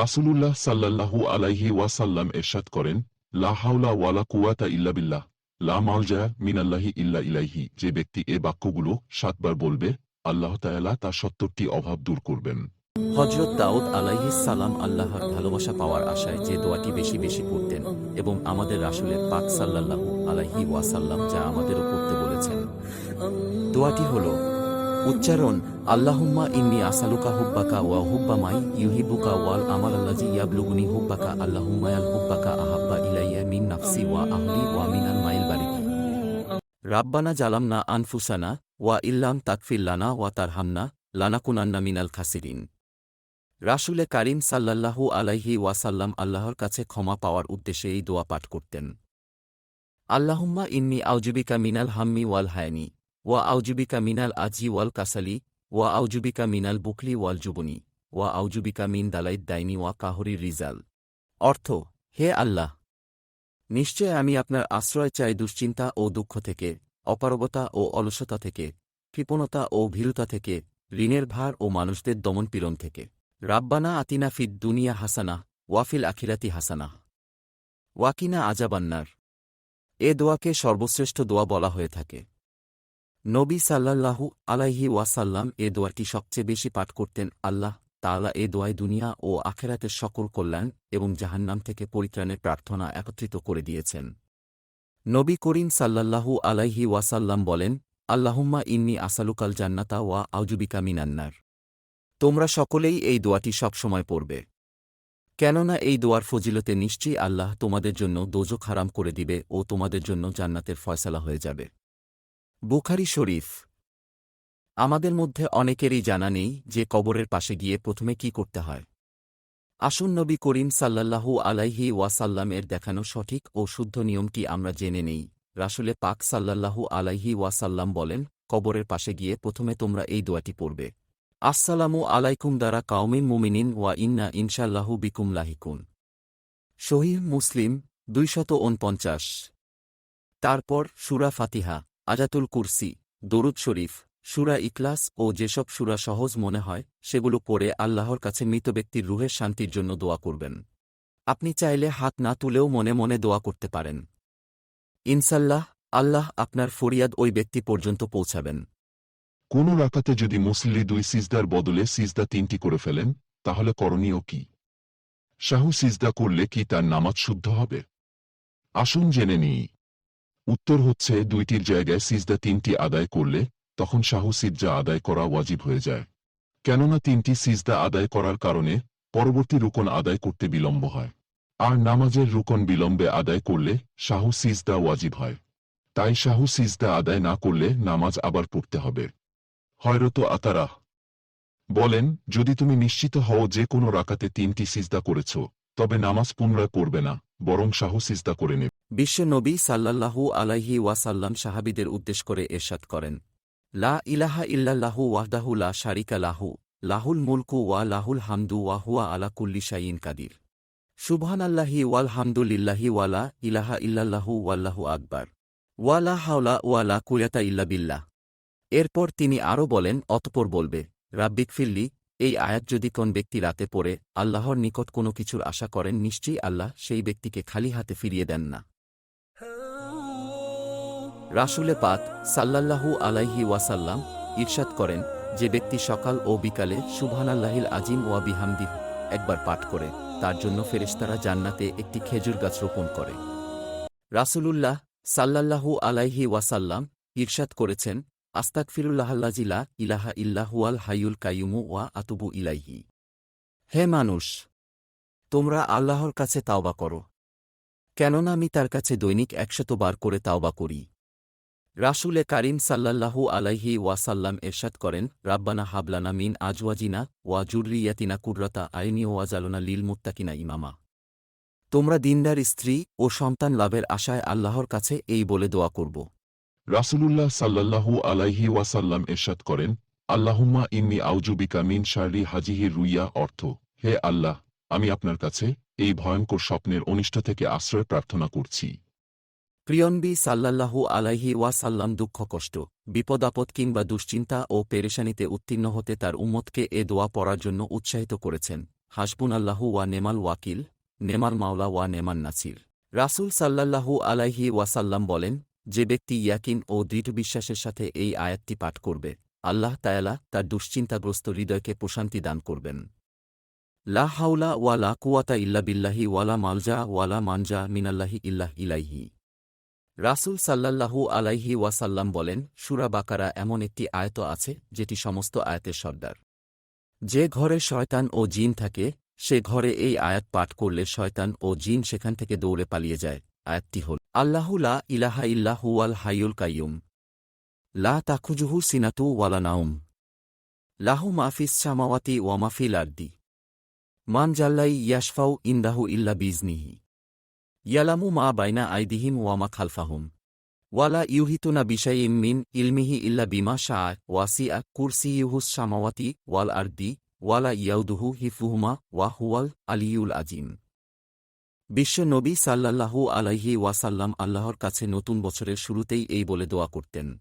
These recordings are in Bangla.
রাসূলুল্লাহ সাল্লাল্লাহু আলাইহি ওয়াসাল্লাম এরশাদ করেন, লা হাওলা ওয়ালা কুওয়াতা ইল্লা বিল্লাহ, লা মালজা মিনাল্লাহি ইল্লা ইলাইহি, যে ব্যক্তি এ বাক্যগুলো সাতবার বলবে, আল্লাহ তাআলা তার সত্তরটি অভাব দূর করবেন। হজরত দাউদ সালাম আল্লাহর ভালোবাসা পাওয়ার আশায় যে দোয়াটি বেশি বেশি পড়তেন এবং আমাদের রাসূলের পাক সাল্লাল্লাহু আলাইহি ওয়াসাল্লাম যা আমাদেরও পড়তে বলেছেন। দোয়াটি হল উচ্চারণ, আল্লাহুম্মা ইন্নি আসালুকা হুব্বাকা ওয়া হুব্বা মাই ইউহিবুকা ওয়াল আমাল আল্লাজি ইয়াবলুগুনি হুব্বাকা, আল্লাহুম্মা ইয়াল হুব্বাকা আহাব্বা ইলাইয়া মিন নাফসি ওয়া আহলি ওয়া মিনাল মাইল বারিকি। রাব্বানা জালামনা আনফুসানা ওয়া ইল্লাম তাকফির লানা ওয়া তারহামনা লানাকুনান্না মিনাল খাসিরিন। রাসুলে কারিম সাল্লাল্লাহু আলাইহি ওয়াসাল্লাম আল্লাহর কাছে ক্ষমা পাওয়ার উদ্দেশ্যে এই দোয়া পাঠ করতেন। আল্লাহুম্মা ইন্নি আউজুবিকা মিনাল হাম্মি ওয়াল হায়নি। ওয়া আউজুবিকা মিনাল আজি ওয়াল কাসালি, ওয়া আউজুবিকা মিনাল বুকলি ওয়াল জুবনি, ওয়া আউজুবিকা মিন দালাইদ দাইনি ওয়া কাহরি রিজাল। অর্থ, হে আল্লাহ! নিশ্চয় আমি আপনার আশ্রয় চাই দুশ্চিন্তা ও দুঃখ থেকে, অপারগতা ও অলসতা থেকে, কৃপণতা ও ভীরুতা থেকে, ঋণের ভার ও মানুষদের দমনপীড়ন থেকে। রাব্বানা আতিনা ফিদ দুনিয়া হাসানা ওয়াফিল আখিরাতি হাসানা ওয়াকিনা আজাবান্নার এ দোয়াকে সর্বশ্রেষ্ঠ দোয়া বলা হয়ে থাকে। নবী সাল্লাল্লাহু আলাইহি ওয়াসাল্লাম এ দোয়াটি সবচেয়ে বেশি পাঠ করতেন। আল্লাহ তাআলা এ দোয়ায় দুনিয়া ও আখেরাতের সকল কল্যাণ এবং জাহান্নাম থেকে পরিত্রাণের প্রার্থনা একত্রিত করে দিয়েছেন। নবী করিম সাল্লাল্লাহু আলাইহি ওয়াসাল্লাম বলেন, আল্লাহুম্মা ইন্নি আসালুকাল জান্নাতা ওয়া আউজুবিকা মিনান্নার তোমরা সকলেই এই দোয়াটি সবসময় পড়বে। কেননা এই দোয়ার ফজিলতে নিশ্চয়ই আল্লাহ তোমাদের জন্য দোজক হারাম করে দিবে ও তোমাদের জন্য জান্নাতের ফয়সালা হয়ে যাবে। বুখারি শরীফ। আমাদের মধ্যে অনেকেরই জানা নেই যে কবরের পাশে গিয়ে প্রথমে কি করতে হয়। আসুন নবী করিম সাল্লাল্লাহু আলাইহি ওয়াসাল্লামের দেখানো সঠিক ও শুদ্ধ নিয়মটি আমরা জেনে নেই। রাসুলে পাক সাল্লাল্লাহু আলাইহি ওয়াসাল্লাম বলেন, কবরের পাশে গিয়ে প্রথমে তোমরা এই দোয়াটি পড়বে। আসসালামু আলাইকুম দ্বারা কাউমিন মুমিনিন ওয়া ইন্না ইনশাল্লাহু বিকুম লাহিকুন। শহীদ মুসলিম দুইশত উনপঞ্চাশ তারপর সুরা ফাতিহা। আজাতুল কুরসি, দরুদ শরীফ, সুরা ইকলাস ও যেসব সুরা সহজ মনে হয়, সেগুলো পড়ে আল্লাহর কাছে মৃত ব্যক্তির রুহের শান্তির জন্য দোয়া করবেন। আপনি চাইলে হাত না তুলেও মনে মনে দোয়া করতে পারেন। ইনসাল্লাহ আল্লাহ আপনার ফরিয়াদ ওই ব্যক্তি পর্যন্ত পৌঁছাবেন। কোন রাকাতে যদি মুসল্লি দুই সিজদার বদলে সিজদা তিনটি করে ফেলেন, তাহলে করণীয় কি? শাহু সিজদা করলে কি তার নামাজ শুদ্ধ হবে? আসুন জেনে নিই। উত্তর হচ্ছে দুইটির জায়গায় সিজদা তিনটি আদায় করলে, তখন শাহু সিজদা আদায় করা ওয়াজিব হয়ে যায়। কেননা তিনটি সিজদা আদায় করার কারণে পরবর্তী রুকন আদায় করতে বিলম্ব হয়। আর নামাজের রুকন বিলম্বে আদায় করলে শাহু সিজদা ওয়াজিব হয়। তাই শাহু সিজদা আদায় না করলে নামাজ আবার পড়তে হবে। হয়রত আতারা বলেন, যদি তুমি নিশ্চিত হও যে কোনো রাকাতে তিনটি সিজদা করেছ, তবে নামাজ পুনরায় পড়বে না। বরং সিজদা করে নেবে। বিশ্ব নবী সাল্লাল্লাহু আলাইহি ওয়াসাল্লাম সাহাবিদের উদ্দেশ করে এরশাদ করেন। লা ইলাহা ইল্লাল্লাহু ওয়াহদাহু লা শারিকা লাহু, লাহুল মুলকু ওয়া লাহুল হামদু ওয়া হুয়া আলা কুল্লি শাইইন কাদির। সুবহানাল্লাহি ওয়াল হামদুলিল্লাহি ওয়ালা ইলাহা ইল্লাল্লাহু ওয়াল্লাহু আকবার। ওয়ালা হাওলা ওয়ালা কুয়াতা ইল্লা বিল্লাহ। এরপর তিনি আরও বলেন, অতপর বলবে রাব্বিক ফিল্লি এই আয়াত যদি কোন ব্যক্তি রাতে পড়ে, আল্লাহর নিকট কোনো কিছুর আশা করেন, নিশ্চয়ই আল্লাহ সেই ব্যক্তিকে খালি হাতে ফিরিয়ে দেন না। রাসুলে পাক সাল্লাল্লাহু আলাইহি ওয়াসাল্লাম ঈর্ষাদ করেন, যে ব্যক্তি সকাল ও বিকালে সুভান সুবহানাল্লাহিল আজিম ওয়া বিহামদিহ একবার পাঠ করে, তার জন্য ফেরেশতারা জান্নাতে একটি খেজুর গাছ রোপণ করে। রাসূলুল্লাহ সাল্লাল্লাহু আলাইহি ওয়াসাল্লাম ঈর্ষাদ করেছেন আস্তাকফিরুল্লাহাল্লাজিলা ইলাহা ইল্লাহুয়াল হাইয়ুল কাইয়ুমু ওয়া আতুবু ইলাইহি। হে মানুষ, তোমরা আল্লাহর কাছে তাওবা করো। কেননা আমি তার কাছে দৈনিক একশতবার করে তাওবা করি। রাসুলে কারিম সাল্লাল্লাহু আলাইহি ওয়াসাল্লাম এরশাদ করেন, রাব্বানা হাবলানা মিন আজওয়াজিনা ওয়া জুররিয়াতিনা কুররাতা আইনি ওয়াজালনা লিল মুত্তাকিনা ইমামা। তোমরা দিনদার স্ত্রী ও সন্তান লাভের আশায় আল্লাহর কাছে এই বলে দোয়া করব। রাসূলুল্লাহ সাল্লাল্লাহু আলাইহি ওয়াসাল্লাম এরশাদ করেন, আল্লাহুম্মা ইন্নি আউজুবিকা মিন শারি হাজিহি রুইয়া অর্থ, হে আল্লাহ, আমি আপনার কাছে এই ভয়ঙ্কর স্বপ্নের অনিষ্ট থেকে আশ্রয় প্রার্থনা করছি। প্রিয়নবী সাল্লাল্লাহু আলাইহি ওয়াসাল্লাম দুঃখ, কষ্ট বিপদাপদ কিংবা দুশ্চিন্তা ও পেরেশানিতে উত্তীর্ণ হতে তার উম্মতকে এ দোয়া পড়ার জন্য উৎসাহিত করেছেন। হাসবুন আল্লাহু ওয়া নেমাল ওয়াকিল নেমাল মাওলা ওয়া নেমান নাসির। রাসূল সাল্লাল্লাহু আলাইহি ওয়াসাল্লাম বলেন যে ব্যক্তি ইয়াকিন ও দৃঢ় বিশ্বাসের সাথে এই আয়াতটি পাঠ করবে, আল্লাহ তায়ালা তার দুশ্চিন্তাগ্রস্ত হৃদয়কে প্রশান্তি দান করবেন। লা হাউলা ওয়া লা কুয়াতা ইল্লা বিল্লাহি ওয়ালা মালজা ওয়ালা মানজা মিনাল্লাহি ইল্লাহ ইলাইহি। রাসূল সাল্লাল্লাহু আলাইহি ওয়াসাল্লাম বলেন, সুরা বাকারা এমন একটি আয়ত আছে, যেটি সমস্ত আয়াতের সর্দার। যে ঘরে শয়তান ও জিন থাকে, সে ঘরে এই আয়াত পাঠ করলে শয়তান ও জিন সেখান থেকে দৌড়ে পালিয়ে যায়। আয়াতটি হল আল্লাহু লা ইলাহা ইল্লাহু ওয়াল হাইয়ুল কাইয়ুম লা তাখুজুহু সিনাতু ওয়ালা নাউম লাহু মাফিস সামাওয়াতি ওয়া মাফিল আরদি মান জাল্লাই ইয়াশফাউ ইন্দাহু ইল্লা বিজনিহি ইয়ালামু মা বাইনা আইদিহিম ওয়া মা খালফাহুম ওয়ালা ইউহিতুনা বিশাইম মিন ইলমিহি ইল্লা বিমা শাআ ওয়াসিআ কুরসিয়ুহুস সামাওয়াতি ওয়াল আরদি ওয়ালা ইয়াউদুহু হিফুহুমা ওয়া হুয়াল আলিয়ুল আজিম বিশ্ব নবী সাল্লাল্লাহু আলাইহি ওয়াসাল্লাম আল্লাহর কাছে নতুন বছরের শুরুতেই এই বলে দোয়া করতেন।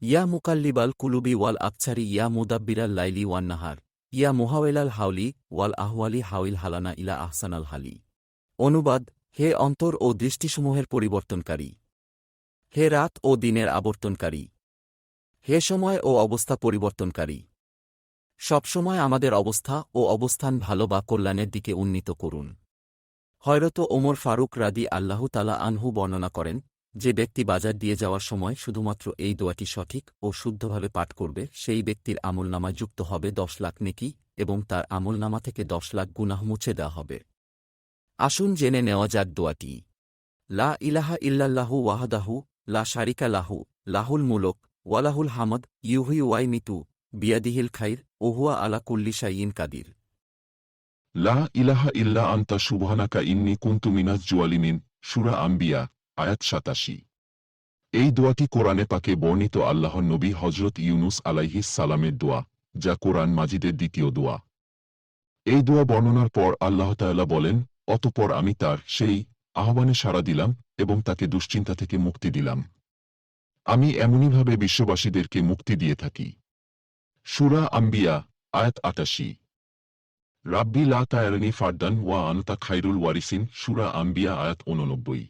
ইয়া মুকাল্লিবাল কুলুবি ওয়াল আকছারি, ইয়া মুদাব্বিরাল লাইলি ওয়ান নাহার, ইয়া মুহাওয়েলাল হাউলি ওয়াল আহওয়ালি হাউইল হালানা ইলা আহসানাল হালি। অনুবাদ, হে অন্তর ও দৃষ্টিসমূহের পরিবর্তনকারী। হে রাত ও দিনের আবর্তনকারী। হে সময় ও অবস্থা পরিবর্তনকারী। সবসময় আমাদের অবস্থা ও অবস্থান ভালো বা কল্যাণের দিকে উন্নীত করুন। হয়রত ওমর ফারুক রাদি আল্লাহ তালা আনহু বর্ণনা করেন যে ব্যক্তি বাজার দিয়ে যাওয়ার সময় শুধুমাত্র এই দোয়াটি সঠিক ও শুদ্ধভাবে পাঠ করবে, সেই ব্যক্তির আমলনামায় যুক্ত হবে দশ লাখ নেকি এবং তার আমলনামা থেকে দশ লাখ গুনাহ মুছে দেওয়া হবে। আসুন জেনে নেওয়া যাক দোয়াটি। লা ইলাহা ইল্লাল্লাহু ওয়াহাদাহু, লা শারিকা লাহু, লাহুল মুলক ওয়ালাহুল হামদ, ইউহি ওয়াই মিতু বিয়াদিহিল খাইর ওহুয়া আলা কুল্লি শাইইন কাদির। লা ইলাহা ইল্লা আন্তা সুবহানাকা ইন্নি কুনতু মিনাজ জুয়ালিমিন, সুরা আম্বিয়া, আয়াত সাতাশি। এই দোয়াটি কোরআনে পাকে বর্ণিত আল্লাহর নবী হজরত ইউনুস আলাইহিস সালামের দোয়া, যা কোরআন মাজিদের দ্বিতীয় দোয়া। এই দোয়া বর্ণনার পর আল্লাহ তাআলা বলেন, অতপর আমি তার সেই আহ্বানে সাড়া দিলাম এবং তাকে দুশ্চিন্তা থেকে মুক্তি দিলাম। আমি এমনইভাবে বিশ্ববাসীদেরকে মুক্তি দিয়ে থাকি। সুরা আম্বিয়া, আয়াত আটাশি। রাব্বি লা তায়ারানি ফারদান ওয়া আনতা খাইরুল ওয়ারিসিন সুরা আম্বিয়া আয়াত উননব্বই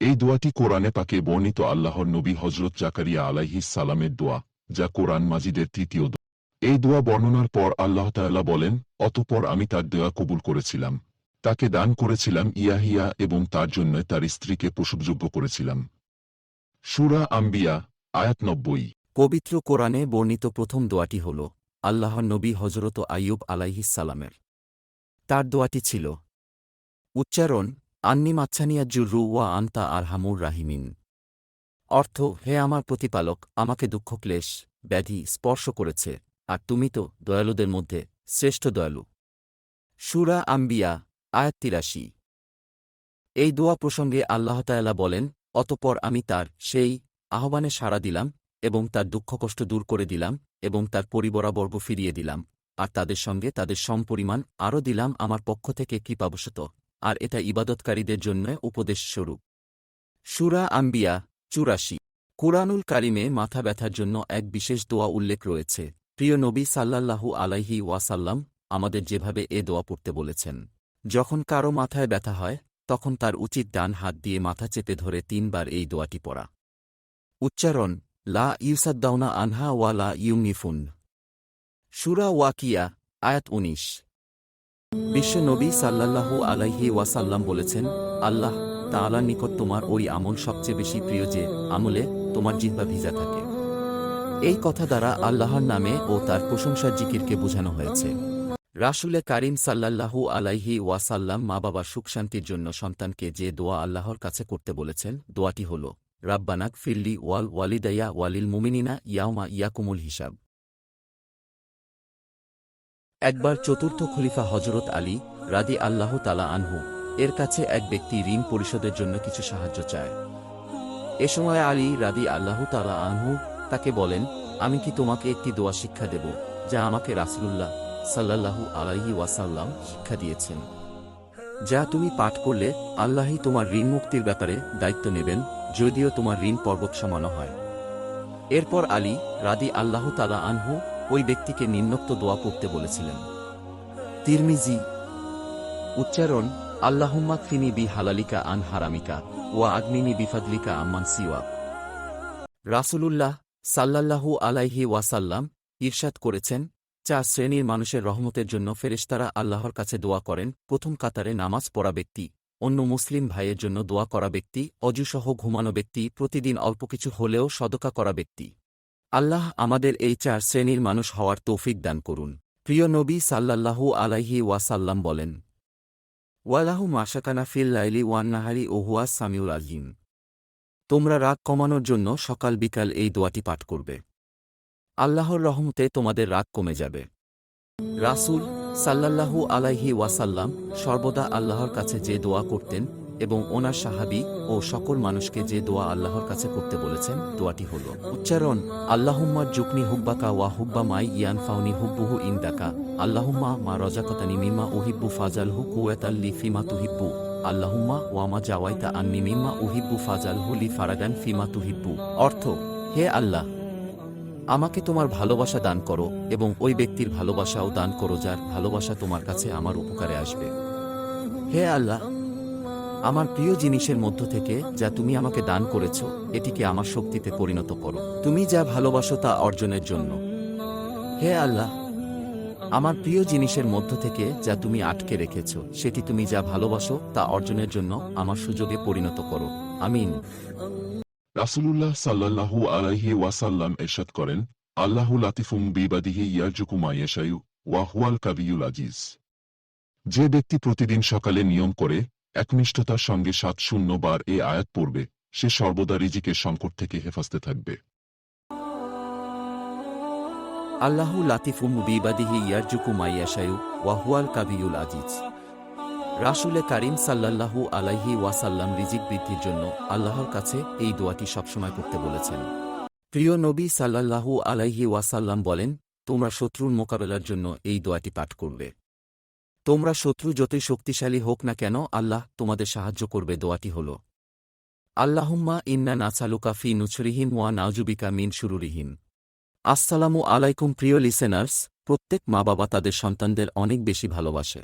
এই দোয়াটি কোরআনে পাকে বর্ণিত আল্লাহর নবী হজরত জাকারিয়া আলাইহিস সালামের দোয়া, যা কোরআন মাজিদের তৃতীয় দোয়া। এই দোয়া বর্ণনার পর আল্লাহ তাআলা বলেন, অতপর আমি তার দোয়া কবুল করেছিলাম। তাকে দান করেছিলাম ইয়াহিয়া এবং তার জন্য তার স্ত্রীকে প্রসবযোগ্য করেছিলাম। সুরা আম্বিয়া, আয়াত নব্বই। পবিত্র কোরআনে বর্ণিত প্রথম দোয়াটি হল আল্লাহর নবী হজরত আইয়ুব আলাইহিসালামের তার দোয়াটি ছিল, উচ্চারণ, আন্নি মাচ্ছানিয়া জুরু ওয়া আন্তা আরহামুর রাহিমিন। অর্থ, হে আমার প্রতিপালক, আমাকে দুঃখ, ক্লেশ, ব্যাধি স্পর্শ করেছে, আর তুমি তো দয়ালুদের মধ্যে শ্রেষ্ঠ দয়ালু। সুরা আম্বিয়া, আয়াত তিরাশি। এই দোয়া প্রসঙ্গে আল্লাহতায়ালা বলেন, অতপর আমি তার সেই আহ্বানে সাড়া দিলাম এবং তার দুঃখকষ্ট দূর করে দিলাম এবং তার পরিবরাবর্গ ফিরিয়ে দিলাম, আর তাদের সঙ্গে তাদের সমপরিমাণ আরও দিলাম আমার পক্ষ থেকে কৃপাবশত, আর এটা ইবাদতকারীদের জন্য উপদেশস্বরূপ সুরা আম্বিয়া, চুরাশি। কুরআনুল কারিমে মাথা ব্যথার জন্য এক বিশেষ দোয়া উল্লেখ রয়েছে। প্রিয় নবী সাল্লাল্লাহু আলাইহি ওয়াসাল্লাম আমাদের যেভাবে এ দোয়া পড়তে বলেছেন, যখন কারও মাথায় ব্যথা হয়, তখন তার উচিত ডান হাত দিয়ে মাথা চেপে ধরে তিনবার এই দোয়াটি পড়া। উচ্চারণ লা ইউসাদ্দাউনা আনহা ওয়া লা ইউনিফুন। সুরা ওয়াকিয়া, আয়াত উনিশ। বিশ্ব নবী সাল্লাল্লাহু আলাইহি ওয়াসাল্লাম বলেছেন, আল্লাহ তাআলার নিকট তোমার ওই আমল সবচেয়ে বেশি প্রিয় যে আমলে তোমার জিহ্বা ভিজা থাকে। এই কথা দ্বারা আল্লাহর নামে ও তার প্রশংসার জিকিরকে বোঝানো হয়েছে। রাসুলে কারিম সাল্লাল্লাহু আলাইহি ওয়াসাল্লাম মা বাবার সুখ শান্তির জন্য সন্তানকে যে দোয়া আল্লাহর কাছে করতে বলেছেন, দোয়াটি হল রাব্বানাক ফিল্লি ওয়াল ওয়ালিদাইয়া ওয়ালিল মুমিনিনা ইয়াউমা ইয়াকুমুল হিসাব একবার চতুর্থ খলিফা হজরত আলী রাদি আল্লাহ তালা আনহু এর কাছে এক ব্যক্তি ঋণ পরিশোধের জন্য কিছু সাহায্য চায়। এ সময় আলী রাদি আল্লাহ তালা আনহু তাকে বলেন, আমি কি তোমাকে একটি দোয়া শিক্ষা দেব যা আমাকে রাসুলুল্লাহ সাল্লাল্লাহু আলাইহি ওয়াসাল্লাম শিক্ষা দিয়েছেন? যা তুমি পাঠ করলে আল্লাহই তোমার ঋণ মুক্তির ব্যাপারে দায়িত্ব নেবেন যদিও তোমার ঋণ পর্বত সমানো হয় এরপর আলী রাদি আল্লাহ তালা আনহু ওই ব্যক্তিকে নিম্নোক্ত দোয়া পড়তে বলেছিলেন। তিরমিজি, উচ্চারণ, আল্লাহুম্মা ফিনি বি হালালিকা আন হারামিকা ওয়া আগনিনি বিফাদলিকা আম্মান সিওয়া রাসূলুল্লাহ সাল্লাল্লাহু আলাইহি ওয়াসাল্লাম ঈর্ষাদ করেছেন, চার শ্রেণির মানুষের রহমতের জন্য ফেরেশতারা আল্লাহর কাছে দোয়া করেন, প্রথম কাতারে নামাজ পড়া ব্যক্তি। অন্য মুসলিম ভাইয়ের জন্য দোয়া করা ব্যক্তি, অজুসহ ঘুমানো ব্যক্তি, প্রতিদিন অল্প কিছু হলেও সদকা করা ব্যক্তি। আল্লাহ আমাদের এই চার শ্রেণির মানুষ হওয়ার তৌফিক দান করুন। প্রিয় নবী সাল্লাল্লাহু আলাইহি ওয়াসাল্লাম বলেন, ওয়ালাহু মাশাকানা ফিল লাইলি ওয়ান্নাহারি ওহুয়া সামিউল আজিম তোমরা রাগ কমানোর জন্য সকাল বিকাল এই দোয়াটি পাঠ করবে। আল্লাহর রহমতে তোমাদের রাগ কমে যাবে। রাসূল সাল্লাল্লাহু আলাইহি ওয়াসাল্লাম সর্বদা আল্লাহর কাছে যে দোয়া করতেন এবং ওনার সাহাবি ও সকল মানুষকে যে দোয়া আল্লাহর কাছে করতে বলেছেন, দোয়াটি হল, উচ্চারণ, আল্লাহুম্মা জুকনি হুব্বাকা ওয়া হুব্বা মাই ইয়ান ফাউনি হুব্বুহু ইন্দাকা, আল্লাহুম্মা মা রজাকতানি মিমা উহিব্বু ফাজালহু কুওয়াতাল্লি ফিমা তুহিব্বু, আল্লাহুম্মা ওয়ামা জাওয়াইতা আন্নি মিম্মা উহিব্বু ফাজালহু লি ফারাগান ফিমা তুহিব্বু। অর্থ, হে আল্লাহ আমাকে তোমার ভালোবাসা দান করো এবং ওই ব্যক্তির ভালোবাসাও দান করো যার ভালোবাসা তোমার কাছে আমার উপকারে আসবে। হে আল্লাহ, আমার প্রিয় জিনিসের মধ্য থেকে যা তুমি আমাকে দান করেছ, এটিকে আমার শক্তিতে পরিণত করো। তুমি যা ভালোবাসো তা অর্জনের জন্য। হে আল্লাহ, আমার প্রিয় জিনিসের মধ্য থেকে যা তুমি আটকে রেখেছ, সেটি তুমি যা ভালোবাসো তা অর্জনের জন্য আমার সুযোগে পরিণত করো। আমিন। রাসূলুল্লাহ সাল্লাল্লাহু আলাইহি ওয়াসাল্লাম এরশাদ করেন, আল্লাহু লাতিফুম বিবাদিহি ইয়ারজুকু মাইয়াশায়ু ওয়া হুয়াল কাবিয়ুল আজিজ। যে ব্যক্তি প্রতিদিন সকালে নিয়ম করে একনিষ্ঠতার সঙ্গে সাত শূন্য বার এ আয়াত পড়বে, সে সর্বদা রিজিকের সংকট থেকে হেফাজতে থাকবে। আল্লাহু লাতিফুম বিবাদিহি ইয়ারজুকু মাইয়াশায়ু ওয়াহুয়াল কাবিউল আজিজ। রাসুলে কারিম সাল্লাল্লাহু আলাইহি ওয়াসাল্লাম রিজিক বৃদ্ধির জন্য আল্লাহর কাছে এই দোয়াটি সবসময় করতে বলেছেন। প্রিয় নবী সাল্লাল্লাহু আলাইহি ওয়াসাল্লাম বলেন, তোমরা শত্রুর মোকাবেলার জন্য এই দোয়াটি পাঠ করবে। তোমরা শত্রু যতই শক্তিশালী হোক না কেন, আল্লাহ তোমাদের সাহায্য করবে দোয়াটি হল, আল্লাহুম্মা ইন্না নাসালুকা ফি নুছরিহিম ওয়া নাজুবিকা মিন শুরুরিহিম। আসসালামু আলাইকুম প্রিয় লিসেনার্স, প্রত্যেক মা বাবা তাদের সন্তানদের অনেক বেশি ভালোবাসে।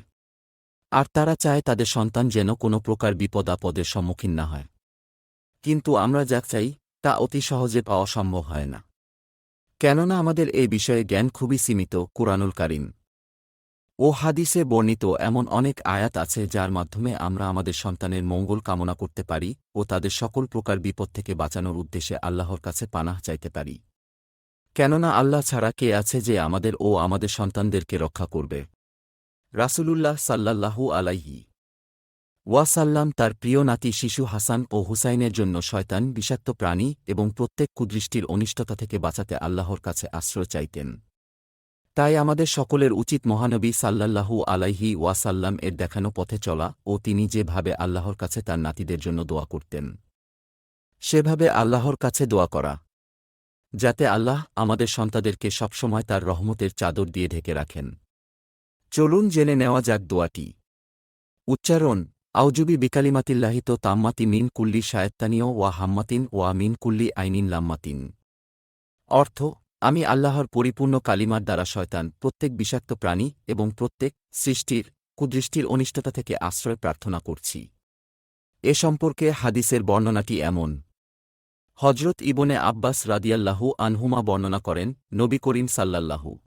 আর তারা চায় তাদের সন্তান যেন কোনো প্রকার বিপদ আপদের সম্মুখীন না হয়। কিন্তু আমরা যা চাই, তা অতি সহজে পাওয়া সম্ভব হয় না। কেননা আমাদের এই বিষয়ে জ্ঞান খুবই সীমিত, কুরআনুল কারিম। ও হাদিসে বর্ণিত এমন অনেক আয়াত আছে যার মাধ্যমে আমরা আমাদের সন্তানের মঙ্গল কামনা করতে পারি ও তাদের সকল প্রকার বিপদ থেকে বাঁচানোর উদ্দেশ্যে আল্লাহর কাছে পানাহ চাইতে পারি। কেননা আল্লাহ ছাড়া কে আছে যে আমাদের ও আমাদের সন্তানদেরকে রক্ষা করবে? রাসূলুল্লাহ সাল্লাল্লাহু আলাইহি ওয়াসাল্লাম তার প্রিয় নাতি শিশু হাসান ও হুসাইনের জন্য শয়তান, বিষাক্ত প্রাণী এবং প্রত্যেক কুদৃষ্টির অনিষ্টতা থেকে বাঁচাতে আল্লাহর কাছে আশ্রয় চাইতেন। তাই আমাদের সকলের উচিত মহানবী সাল্লাল্লাহু আলাইহি ওয়াসাল্লাম এর দেখানো পথে চলা ও তিনি যেভাবে আল্লাহর কাছে তার নাতিদের জন্য দোয়া করতেন। সেভাবে আল্লাহর কাছে দোয়া করা, যাতে আল্লাহ আমাদের সন্তাদেরকে সবসময় তার রহমতের চাদর দিয়ে ঢেকে রাখেন। চলুন জেনে নেওয়া যাক দোয়াটি। উচ্চারণ আউজুবি বিকালিমাতিল্লাহিত তাম্মাতি মিন কুল্লি শায়ত্তানীয় ওয়া হাম্মাতিন ওয়া মিন কুল্লি আইনিন লাম্মাতিন। অর্থ, আমি আল্লাহর পরিপূর্ণ কালিমার দ্বারা শয়তান, প্রত্যেক বিষাক্ত প্রাণী এবং প্রত্যেক সৃষ্টির, কুদৃষ্টির অনিষ্টতা থেকে আশ্রয় প্রার্থনা করছি। এ সম্পর্কে হাদিসের বর্ণনাটি এমন। হজরত ইবনে আব্বাস রাদিয়াল্লাহু আনহুমা বর্ণনা করেন, নবী করিম সাল্লাল্লাহু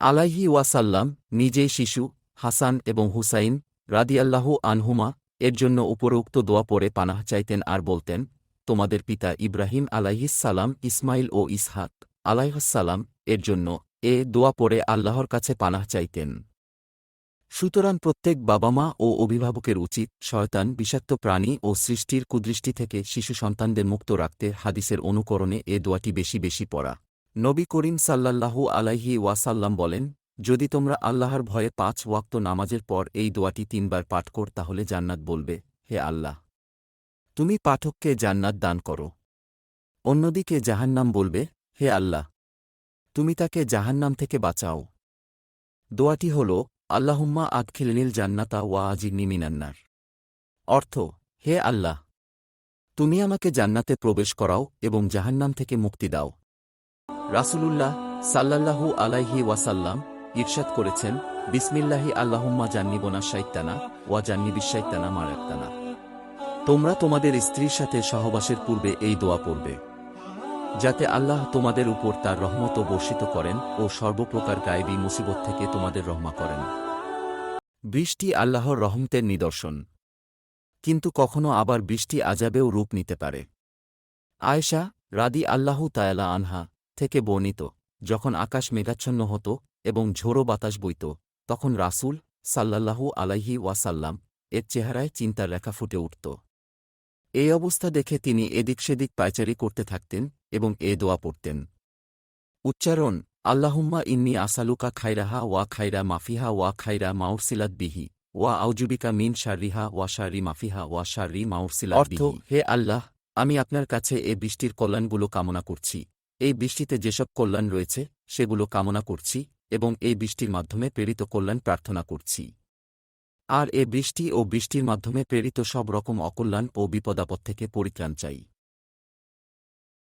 আলাইহি ওয়াসাল্লাম নিজেই শিশু, হাসান এবং হুসাইন রাদিয়াল্লাহু আনহুমা, এর জন্য উপরোক্ত দোয়া পরে পানাহ চাইতেন আর বলতেন, তোমাদের পিতা ইব্রাহিম আলাইহিসাল্লাম ইসমাইল ও ইসহাক আলাইহসাল্লাম এর জন্য এ দোয়া পড়ে আল্লাহর কাছে পানাহ চাইতেন। সুতরাং প্রত্যেক বাবা মা ও অভিভাবকের উচিত শয়তান, বিষাক্ত প্রাণী ও সৃষ্টির কুদৃষ্টি থেকে শিশু সন্তানদের মুক্ত রাখতে হাদিসের অনুকরণে এ দোয়াটি বেশি বেশি পড়া। নবী করিম সাল্লাল্লাহু আলাইহি ওয়াসাল্লাম বলেন, যদি তোমরা আল্লাহর ভয়ে পাঁচ ওয়াক্ত নামাজের পর এই দোয়াটি তিনবার পাঠ কর, তাহলে জান্নাত বলবে, হে আল্লাহ! তুমি পাঠককে জান্নাত দান করো। অন্যদিকে জাহান্নাম বলবে, হে আল্লাহ! তুমি তাকে জাহান্নাম থেকে বাঁচাও। দোয়াটি হল, আল্লাহুম্মা আদখিলনিল জান্নাতা ওয়া আজিরনি নিমিনান্নার অর্থ, হে আল্লাহ! তুমি আমাকে জান্নাতে প্রবেশ করাও এবং জাহান্নাম থেকে মুক্তি দাও। রাসূলুল্লাহ সাল্লাল্লাহু আলাইহি ওয়াসাল্লাম ঈর্ষাদ করেছেন, বিসমিল্লাহি আল্লাহুম্মা জান্নিবনা শাইতানা ওয়া জান্নিবি শাইতানা মারাত্তানা তোমরা তোমাদের স্ত্রীর সাথে সহবাসের পূর্বে এই দোয়া পড়বে, যাতে আল্লাহ তোমাদের উপর তার রহমত বর্ষিত করেন ও সর্বপ্রকার গায়েবী মুসিবত থেকে তোমাদের রহমা করেন। বৃষ্টি আল্লাহর রহমতের নিদর্শন। কিন্তু কখনো আবার বৃষ্টি আজাবেও রূপ নিতে পারে। আয়েশা রাদি আল্লাহু তায়ালা আনহা থেকে বর্ণিত যখন আকাশ মেঘাচ্ছন্ন হতো এবং ঝোড়ো বাতাস বইত তখন রাসূল সাল্লাল্লাহু আলাইহি ওয়াসাল্লাম এর চেহারায় চিন্তার রেখা ফুটে উঠত। এই অবস্থা দেখে তিনি এদিক সেদিক পায়চারি করতে থাকতেন এবং এ দোয়া পড়তেন। উচ্চারণ আল্লাহুম্মা ইন্নি আসালুকা খাইরাহা ওয়া খাইরা মাফিহা ওয়া খাইরা মাউরসিলাত বিহি ওয়া আউজুবিকা মিন শারিহা ওয়া শারি মাফিহা ওয়া শারি মাউরসিলাত অর্থ হে আল্লাহ আমি আপনার কাছে এ বৃষ্টির কল্যাণগুলো কামনা করছি। এই বৃষ্টিতে যেসব কল্যাণ রয়েছে, সেগুলো কামনা করছি এবং এই বৃষ্টির মাধ্যমে প্রেরিত কল্যাণ প্রার্থনা করছি। আর এ বৃষ্টি ও বৃষ্টির মাধ্যমে প্রেরিত সব রকম অকল্যাণ ও বিপদাপদ থেকে পরিত্রাণ চাই।